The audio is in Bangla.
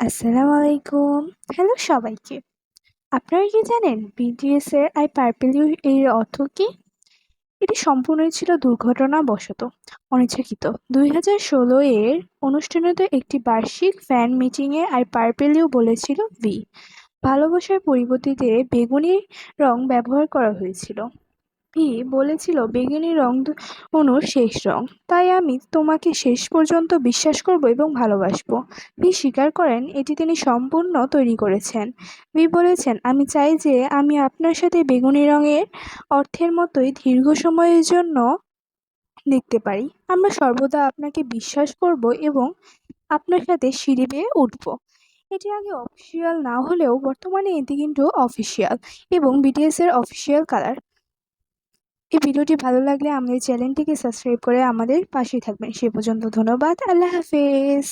আসসালামু আলাইকুম। হ্যালো সবাইকে। আপনারা কি জানেন বিটিএস এর আই পার্পল ইউ এর অর্থ কি? এটি সম্পূর্ণই ছিল দুর্ঘটনাবশত, অনিচ্ছাকৃত। দুই হাজার ষোলো এর অনুষ্ঠিত একটি বার্ষিক ফ্যান মিটিংয়ে আই পার্পল ইউ বলেছিল ভি ভালোবাসার পরিবর্তে বেগুনি রং ব্যবহার করা হয়েছিল। ভি বলেছিল, বেগুনি রং অনুর শেষ রং। তাই আমি তোমাকে শেষ পর্যন্ত বিশ্বাস করব এবং ভালোবাসবো ভি স্বীকার করেন, এটি তিনি সম্পূর্ণ তৈরি করেছেন ভি বলেছেন, আমি চাই যে আমি আপনার সাথে বেগুনি রঙের অর্থের মতোই দীর্ঘ সময়ের জন্য দেখতে পারি। আমরা সর্বদা আপনাকে বিশ্বাস করব এবং আপনার সাথে সিঁড়ি বেয়ে উঠব এটি আগে অফিসিয়াল না হলেও বর্তমানে এটি কিন্তু অফিসিয়াল এবং বিটিএস এর অফিসিয়াল কালার এই ভিডিওটি ভালো লাগলে আমাদের চ্যানেলটিকে সাবস্ক্রাইব করে আমাদের পাশেই থাকবেন। সে পর্যন্ত ধন্যবাদ। আল্লাহ হাফেজ।